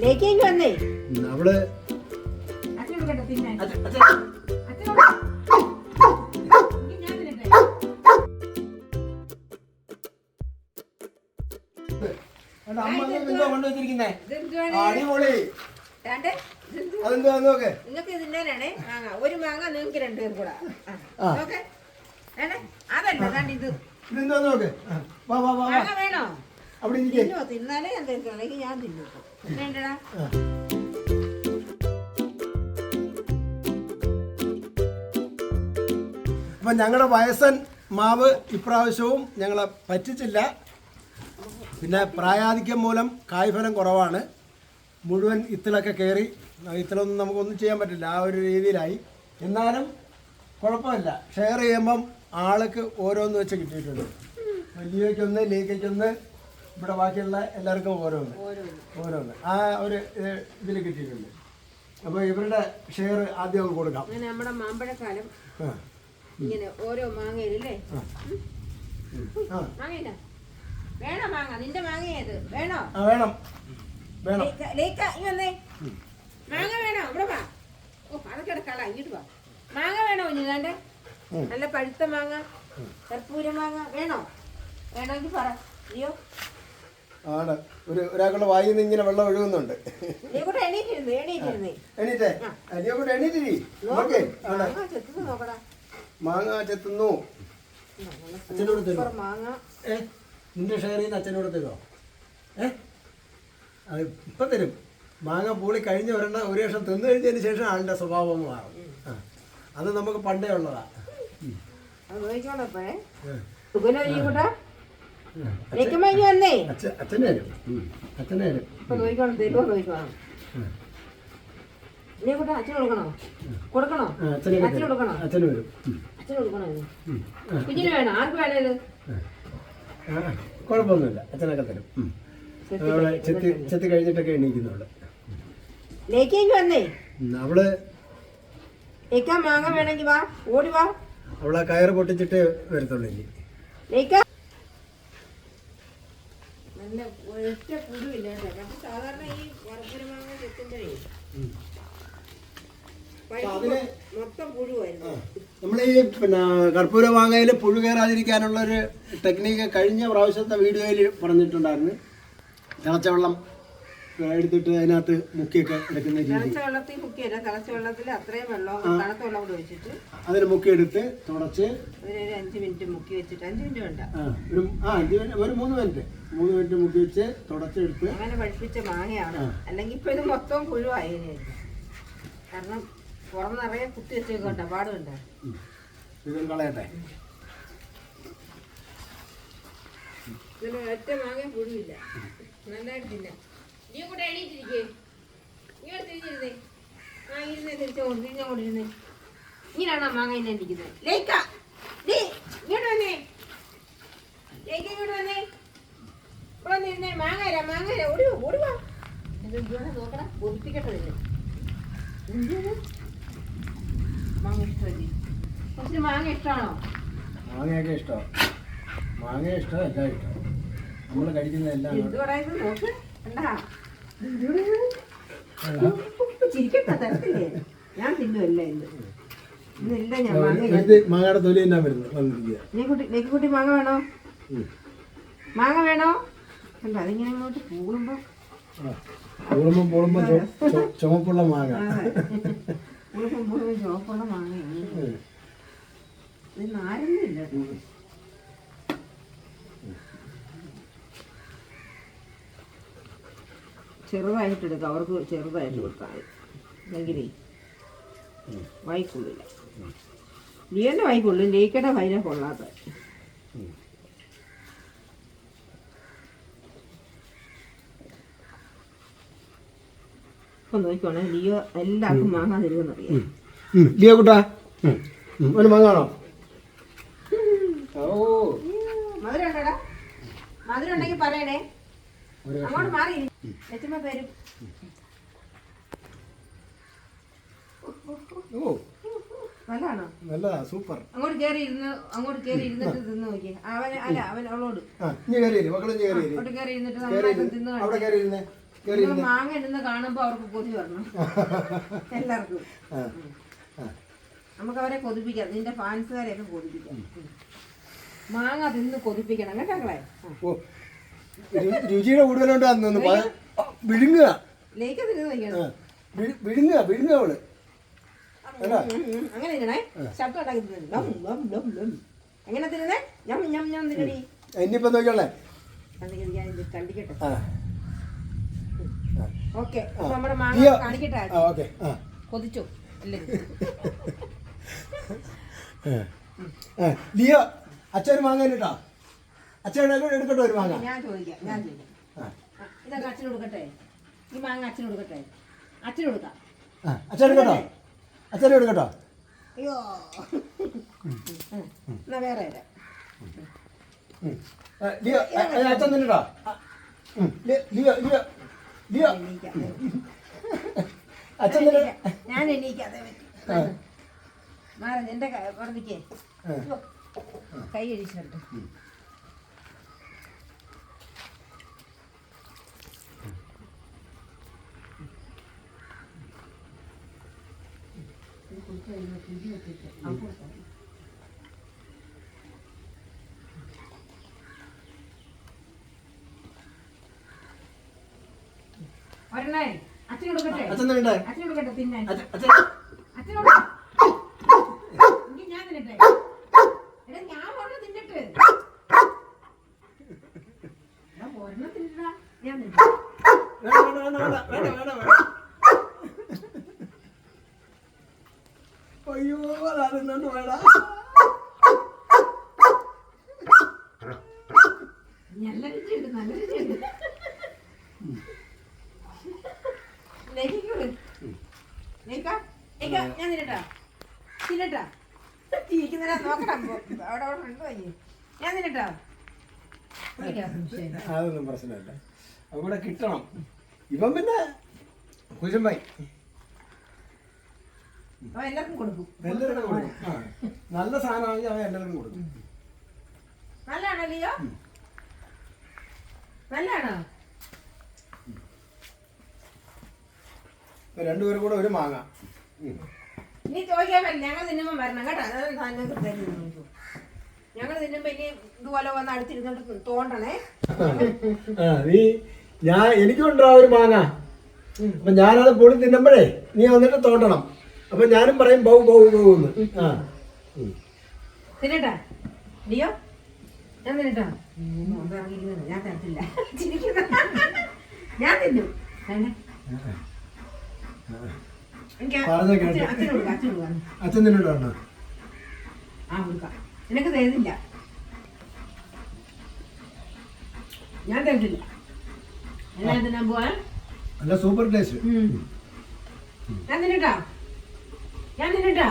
ലേക്കേക്ക് വന്നേ. അവൾ? അടിപൊളി. ഇതെന്തുവാ? നോക്ക്. നിങ്ങൾക്ക് മാങ്ങ. ഒരു മാങ്ങ നിങ്ങൾക്ക് രണ്ടുപേരും കൂടെ? അതല്ല ഇത് ഇതെന്തുവാ നോക്ക്. വാ വാ വാ വേണോ? അവിടെ ഇരിക്കേ. തിന്നോ തിന്നാലേ ഞാൻ തിന്നു ഞാൻ തിന്നു വേണ്ടടാ അപ്പം ഞങ്ങളുടെ വയസ്സൻ മാവ് ഇപ്രാവശ്യവും ഞങ്ങളെ പറ്റിച്ചില്ല. പിന്നെ പ്രായാധിക്യം മൂലം കായ്ഫലം കുറവാണ്. മുഴുവൻ ഇത്തിലൊക്കെ കയറി ഇത്തിലൊന്നും നമുക്കൊന്നും ചെയ്യാൻ പറ്റില്ല. ആ ഒരു രീതിയിലായി. എന്നാലും കുഴപ്പമില്ല. ഷെയർ ചെയ്യുമ്പം ആൾക്ക് ഓരോന്ന് വെച്ച് കിട്ടിയിട്ടുണ്ട്. വലിയക്കൊന്ന് ലേക്കൊന്ന് ഇവിടെ ബാക്കിയുള്ള എല്ലാവർക്കും ഓരോന്ന്. ഓരോന്ന്. ആ ഒരു ഇതിൽ കിട്ടിയിട്ടുണ്ട്. അപ്പോൾ ഇവരുടെ ഷെയർ ആദ്യം കൊടുക്കാം. അങ്ങനെ നമ്മുടെ മാമ്പഴക്കാലം ഇങ്ങനെ ഓരോ മാങ്ങയിലല്ലേ മാങ്ങയില്ല. വേണോ മാങ്ങ? നിന്റെ മാങ്ങ ഏത് വേണോ? വേണം. വേണം. വന്നേ. മാങ്ങ വേണോ? ഇവിടെ വാ. ഓ അതൊക്കെ എടുക്കള ഇങ്ങോട്ട് വാ. മാങ്ങ വേണോ ഇതാണ്ട് നല്ല പഴുത്ത മാങ്ങ കർപ്പൂര മാങ്ങ. വേണോ? വേണമെങ്കിൽ പറ. അയ്യോ. ആണ്. ഒരു ഒരാൾക്കുള്ള വായിൽ നിന്ന് ഇങ്ങനെ വെള്ളം ഒഴുകുന്നുണ്ട്. എണീറ്റേ? അനിയെ കൂടെ എണീറ്റിരി. ഓക്കെ ആണ്. മാങ്ങ ചെത്തുന്നു അച്ഛനോട് തരുമോ ഏ? നിന്റെ ഷെയറിൽ ചെയ്യുന്ന അച്ഛനോട് തരുമോ ഏ? അത് ഇപ്പം തരും. മാങ്ങ പൂളി കഴിഞ്ഞ ഒരെണ്ണ ഒരു വർഷം തിന്നു കഴിഞ്ഞതിന് ശേഷം ആളുടെ സ്വഭാവം മാറും. അത് നമുക്ക് പണ്ടേ ഉള്ളതാ. ഉം. വന്നേ. അച്ഛനെ. അച്ഛനെ നോക്കിക്കോണം തരുമോ നോക്കിക്കോണം ഉം. നീ കൂട്ടാ അച്ഛന് കൊടുക്കണോ? കൊടുക്കണോ? അച്ഛനെ കൊടുക്കണോ. അച്ഛന് വരും. അച്ഛന് കൊടുക്കണോ. കുഞ്ഞിന് വേണം? ആർക്ക് വേണം ഇത് കുഴപ്പമൊന്നുമില്ല. അച്ഛനൊക്കെ തരും. അവളെ ചെത്തി ചെത്തി കഴിഞ്ഞിട്ടൊക്കെ എണീക്കുന്നുള്ളു. ലേക്കേക്ക് വന്നേ. അവൾ മാങ്ങ വേണമെങ്കിൽ വാ. ഓടി വാ. അവളെ കയറ് പൊട്ടിച്ചിട്ട് വരത്തുള്ളൂ ഇനി. ലേക്ക നല്ല ഒറ്റ കേട്ടോ. നമുക്ക് സാധാരണ ഈ വറപ്പുര മാങ്ങ ചെത്തുമ്പോഴേ മൊത്തം പുഴുവായിരുന്നു. നമ്മൾ ഈ പിന്നെ കർപ്പൂര മാങ്ങയിൽ പുഴു കയറാതിരിക്കാനുള്ള ഒരു ടെക്നീക്ക് കഴിഞ്ഞ പ്രാവശ്യത്തെ വീഡിയോയിൽ പറഞ്ഞിട്ടുണ്ടായിരുന്നു. തിളച്ച വെള്ളം എടുത്തിട്ട് അതിനകത്ത് മുക്കിയൊക്കെ എടുക്കുന്ന രീതി. വെള്ളത്തിൽ മുക്കിയല്ല തിളച്ച വെള്ളത്തിൽ അത്രയും വെള്ളം തണുത്ത വെള്ളം കൂടെ ഒഴിച്ചിട്ട് അതിന് മുക്കിയെടുത്ത് തുടച്ച് അതിനൊരു അഞ്ച് മിനിറ്റ് മുക്കി വെച്ചിട്ട് അഞ്ച് മിനിറ്റ് വേണ്ട. ഒരു ആ അഞ്ച് മിനിറ്റ് ഒരു മൂന്ന് മിനിറ്റ് മൂന്ന് മിനിറ്റ് മുക്കി വെച്ച് തുടച്ചെടുത്ത് അങ്ങനെ പഠിപ്പിച്ച മാങ്ങയാണ്. അല്ലെങ്കിൽ ഇപ്പൊ ഇത് മൊത്തം കുഴുവായി കാരണം പുറം നിറയെ കുത്തി വെച്ചേക്കോട്ടെ പാടുണ്ട്. ഇതും കളയട്ടെ. ഇതിന് ഒറ്റ മാങ്ങ പുഴുവില്ല. നന്നായിട്ട് തിന്നാം. നീ കൂടെ എണീറ്റിരിക്കേ. ഇങ്ങോട്ട് തിരിഞ്ഞിരുന്നേ ആ ഇരുന്നേ തിരിച്ചോട്ട് തിരിഞ്ഞോട്ട് ഇരുന്നേ. ഇങ്ങനെയാണോ മാങ്ങ ഇന്നെ ഇരിക്കുന്നത് ലേക്ക നീ ഇങ്ങോട്ട് വന്നേ. ലേക്ക ഇങ്ങോട്ട് വന്നേ. ഇവിടെ വന്നിരുന്നേ മാങ്ങ തരാം മാങ്ങ തരാം. ഓടി വാ, ഓടി വാ. ഇത് ഇവിടെ നോക്കടാ ഒതിപ്പിക്കട്ടതില്ല എന്തിനാ മാങ്ങ ഇഷ്ടമല്ലേ? കുറച്ച് മാങ്ങ ഇഷ്ടമാണോ മാങ്ങയൊക്കെ ഇഷ്ടമാണ് മാങ്ങ ഇഷ്ടം എല്ലാം ഇഷ്ടം. നമ്മൾ കഴിക്കുന്ന എല്ലാം നോക്ക് കണ്ടാ? ചിരിക്കട്ടെ തരത്തില്ലേ? ഞാൻ തിന്നുമല്ല ഇന്ന് ഇന്നില്ല ഞാൻ ഞാൻ- ഇത് മാങ്ങയുടെ തൊലി തന്നെ വരുന്നത് വന്നിരിക്കുക. നീ കുട്ടി നീക്ക് മാങ്ങ വേണോ? മാങ്ങ വേണോ? അല്ല അതിങ്ങനെ അങ്ങോട്ട് പൂളുമ്പോ ആ. പൂളുമ്പം ചുമപ്പുള്ള മാങ്ങ. പൂളുമ്പോ പൂളുമ്പോ ചുമപ്പുള്ള മാങ്ങ. ഇത് നാരൊന്നുമില്ല ചെറുതായിട്ട് എടുക്കുക അവർക്ക് ചെറുതായിട്ട് കൊടുക്കാം. എങ്കിലേ. വായിക്കൊള്ളില്ല. ലിയന്റെ വായിക്കൊള്ളും. ലീക്കടെ വൈന കൊള്ളാത്ത. ഇപ്പൊ നോക്കിക്കോണേ ലിയോ എല്ലാവർക്കും മാങ്ങാൻ തരുമെന്നറിയാം. ലിയോ കുട്ടാ. ഒരു മാങ്ങാണോ? മധുരം ഉണ്ടോടാ? മധുരം ഉണ്ടെങ്കിൽ പറയണേ. അങ്ങോട്ട് മാറി ഓ. നല്ലതാണോ? നല്ലതാ സൂപ്പർ. അങ്ങോട്ട് കയറി ഇരുന്ന് അങ്ങോട്ട് കയറി ഇരുന്നിട്ട് തിന്ന് നോക്കിയേ അവൻ അല്ല അവൻ അവളോട്. ആ ഇനി കയറിയില്ലേ മക്കളും ഇനി കയറിയില്ലേ അങ്ങോട്ട് കയറി ഇരുന്നിട്ട് നന്നായിട്ട് തിന്ന് അവിടെ കയറി ഇരുന്നേ മാങ്ങ ഇടുന്ന കാണുമ്പോ അവർക്ക് കൊതി വരണം. എല്ലാവർക്കും. നമുക്ക് അവരെ കൊതിപ്പിക്കാം. നിന്റെ ഫാൻസുകാരെയൊക്കെ കൊതിപ്പിക്കാം. മാങ്ങ തിന്ന് കൊതിപ്പിക്കണം. കേട്ടോ രുചിയുടെ കൂടുതലുണ്ട് വിഴുങ്ങുക. വിഴുങ്ങുക വിഴുങ്ങുക അവൾ. അങ്ങനെ തിന്നണേ ശബ്ദം ഉണ്ടാക്കി തിന്നണം. ലം, ലം, ലം, ലം. എങ്ങനെ തിന്നണേ ഞം ഞം ഞം തിന്നടി ഇനിയിപ്പോ നോക്കിയോളേ കണ്ടിക്കട്ടെ. ഓക്കെ. നമ്മുടെ മാങ്ങ ലിയോ. കാണിക്കട്ടെ കൊതിച്ചോ? അച്ഛൻ മാങ്ങ കേട്ടോ അച്ഛൻ എടുക്കട്ടെ ഒരു മാങ്ങ. ഞാൻ ചോദിക്കാം ഞാൻ ചോദിക്കാം. ഇതൊക്കെ അച്ഛന് കൊടുക്കട്ടെ? ഈ മാങ്ങ അച്ഛന് കൊടുക്കട്ടെ? അച്ഛന് കൊടുക്കാം. ആ അച്ഛൻ എടുക്കട്ടോ അച്ഛൻ എടുക്കട്ടോ അയ്യോ. എന്നാ വേറെ ഉം. ലിയോ അച്ഛൻ തിന്നിട്ടോ? ഉം, ലിയോ ലിയോ ലിയോ ലിയോ. എണീക്കാതെ അച്ഛൻ ഞാൻ എണീക്കാതെ പറ്റി. ആ. എന്റെ ആ. കൈ അടിച്ചിട്ട് ഒരെണ്ണേ അച്ഛനോട് അച്ഛനോട് അച്ഛനോട് എങ്കിൽ ഞാൻ തിന്നട്ടെ എടാ ഞാൻ ഒരെണ്ണം തിന്നിട്ട് എടാ ഒരെണ്ണം തിന്നടാ ഞാൻ തിന്നട്ടെ വേണ്ട വേണ്ട വേണ്ട വേണ്ട വേണ്ട വേണ്ട വേണ്ട അയ്യോ ഞാൻ നോക്കണം അവിടെ അവിടെ ഉണ്ട് ഞാൻ അതൊന്നും പ്രശ്നമില്ല. അവിടെ കിട്ടണം. ഇവൻ പിന്നെ കുശുമ്പായി. അവൻ എല്ലാവർക്കും കൊടുക്കും. എല്ലാവരും കൊടുക്കും. ആ. നല്ല സാധനമാണെങ്കിൽ അവ എല്ലാവർക്കും കൊടുക്കും. നല്ലതാണോ ലിയോ? നല്ലതാണോ? രണ്ടുപേരും കൂടെ ഒരു മാങ്ങ. നീ ഇനി ചോദിക്കാൻ പറ്റില്ല. ഞങ്ങൾ തിന്നുമ്പോൾ വരണം കേട്ടോ. അതാണ് സാധനം കൃത്യമായിട്ട് ഞങ്ങൾ തിന്നുമ്പോ ഇനി ഇതുപോലെ വന്ന് അടുത്തിരുന്നിട്ട് തോണ്ടണേ നീ ഞാൻ എനിക്കുണ്ടോ ഒരു മാങ്ങ. അപ്പൊ ഞാനത് പൊളി തിന്നുമ്പോഴേ നീ വന്നിട്ട് തോണ്ടണം. അപ്പൊ ഞാനും പറയും ബൗ ബൗ ബൗ എന്ന്. ആ. തിന്നട്ടാ. ലിയോ? ഞാൻ തിന്നട്ടാ. ഞാൻ തരത്തില്ല ഞാൻ തിന്നു. അച്ഛൻ പറഞ്ഞോ ആ കൊടുക്കാം. നിനക്ക് തരുന്നില്ല. ഞാൻ തരത്തില്ല എന്നാ തിന്നാൻ പോവാ? നല്ല സൂപ്പർ ടേസ്റ്റ്. ഞാൻ തിന്നട്ടാ. ഞാൻ തിന്നട്ടാ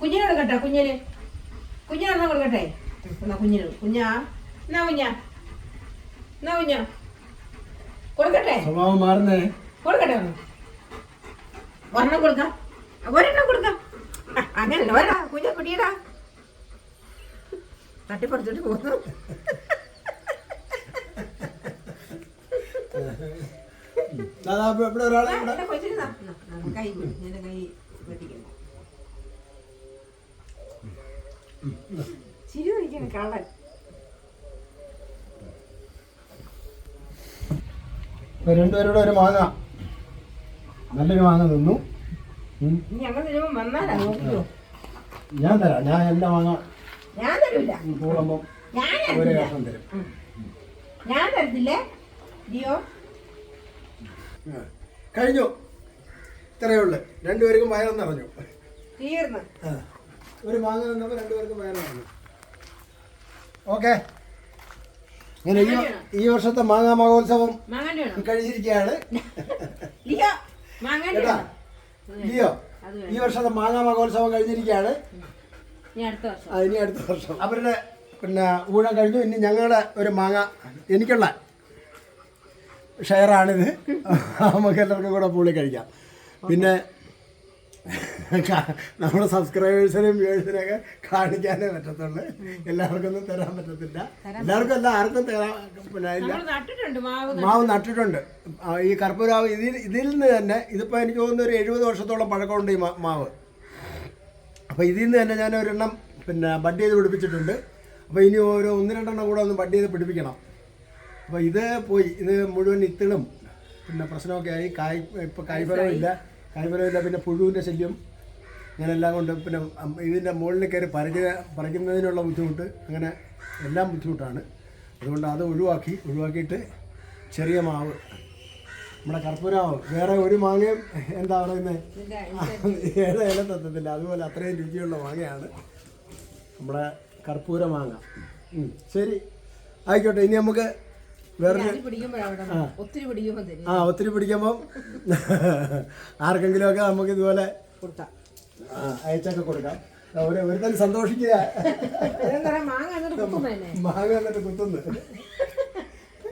കുഞ്ഞിനെ കൊടുക്കട്ടെ കുഞ്ഞിന്. കുഞ്ഞിനെന്നാ കൊടുക്കട്ടെ? എന്നാ കുഞ്ഞിന്. കുഞ്ഞാ എന്നാ കുഞ്ഞാ? എന്നാ കുഞ്ഞാ? കൊടുക്കട്ടെ? സ്വഭാവം മാറുന്നേ. കൊടുക്കട്ടെ. ഒരെണ്ണം കൊടുക്കാം. ഒരെണ്ണം കൊടുക്കാം. അങ്ങനെ ഒരാ കുഞ്ഞ പിടിയടാ. തട്ടിപ്പറിച്ചിട്ട് പോകുന്നു. ഇവിടെ ഒരാളെ. എന്നാ, എന്നാ, കൈ നിന്റെ കൈ. ചിരി കള്ളൻ. ഇപ്പൊ രണ്ടുപേരുടെ ഒരു മാങ്ങ. നല്ലൊരു മാങ്ങ തിന്നു. ഞാൻ തരാം. ഞാൻ എന്റെ മാങ്ങ ഞാൻ തരൂല. കൂടുമ്പം ഒരു കഷ്ണം തരും. ഞാൻ തരത്തില്ലേ. കഴിഞ്ഞു. ഇത്രയേ ഉള്ളു. രണ്ടുപേർക്കും വയറെന്ന് തീർന്നു. ഒരു മാങ്ങ നിന്നപ്പോൾ രണ്ടുപേർക്കും വയറ് വന്നു ഓക്കെ. ഇങ്ങനെ ഈ ഈ വർഷത്തെ മാങ്ങ മഹോത്സവം കഴിഞ്ഞിരിക്കുകയാണ്. ലിയോ മാങ്ങാണ്ടി കേട്ടാ ലിയോ ഈ വർഷത്തെ മാങ്ങ മഹോത്സവം കഴിഞ്ഞിരിക്കുകയാണ്. ഇനി അടുത്ത വർഷം. ആ, ഇനി അടുത്ത വർഷം. അവരുടെ പിന്നെ ഊഴം കഴിഞ്ഞു. ഇനി ഞങ്ങളുടെ ഒരു മാങ്ങ എനിക്കുള്ള ഷെയറാണിത്. നമുക്ക് എല്ലാവർക്കും കൂടെ പൂളി കഴിക്കാം. പിന്നെ നമ്മുടെ വ്യൂവേഴ്സിനും ഒക്കെ കാണിക്കാനേ പറ്റത്തുള്ളൂ. എല്ലാവർക്കും ഒന്നും തരാൻ പറ്റത്തില്ല. എല്ലാവർക്കും അല്ല ആർക്കും തരാൻ മാവ് നട്ടിട്ടുണ്ട്. ഈ കർപ്പൂരാവ് ഇതിൽ ഇതിൽ നിന്ന് തന്നെ ഇതിപ്പോൾ എനിക്ക് തോന്നുന്നു ഒരു എഴുപത് വർഷത്തോളം പഴക്കമുണ്ട് ഈ മാവ്. അപ്പോൾ ഇതിൽ നിന്ന് തന്നെ ഞാൻ ഒരെണ്ണം പിന്നെ ബഡ് ചെയ്ത് പിടിപ്പിച്ചിട്ടുണ്ട്. അപ്പോൾ ഇനി ഓരോ ഒന്ന് രണ്ടെണ്ണം കൂടെ ഒന്ന് ബഡ് ചെയ്ത് പിടിപ്പിക്കണം. അപ്പോൾ ഇത് പോയി ഇത് മുഴുവൻ ഇത്തിളും പിന്നെ പ്രശ്നമൊക്കെ ആയി. കായ് ഇപ്പോൾ കായ്ഫലമില്ല കായ്ഫലമില്ല പിന്നെ പുഴുവിന്റെ ശല്യം. അങ്ങനെല്ലാം കൊണ്ട് പിന്നെ ഇതിന്റെ മുകളിൽ കയറി പറിക്കുന്ന പറിക്കുന്നതിനുള്ള ബുദ്ധിമുട്ട് അങ്ങനെ എല്ലാം ബുദ്ധിമുട്ടാണ്. അതുകൊണ്ട് അത് ഒഴിവാക്കി ഒഴിവാക്കിയിട്ട് ചെറിയ മാവ്. നമ്മുടെ കർപ്പൂരാവ് വേറെ ഒരു മാങ്ങയും എന്താ പറയുന്നത് ഏഴ് ഇല തത്തത്തില്ല. അതുപോലെ അത്രയും രുചിയുള്ള മാങ്ങയാണ് നമ്മുടെ കർപ്പൂര മാങ്ങ ശരി. ആയിക്കോട്ടെ ഇനി നമുക്ക് പിടിക്കുമ്പോഴവിടെ ഒത്തിരി പിടിക്കുമ്പോൾ തരും. ആ ഒത്തിരി പിടിക്കുമ്പം ആർക്കെങ്കിലുമൊക്കെ നമുക്ക് ഇതുപോലെ ആ, അയച്ചൊക്കെ കൊടുക്കാം. ഒരു തന്നെ സന്തോഷിക്കുക. മാങ്ങ എന്നിട്ട് കുത്തുന്നു.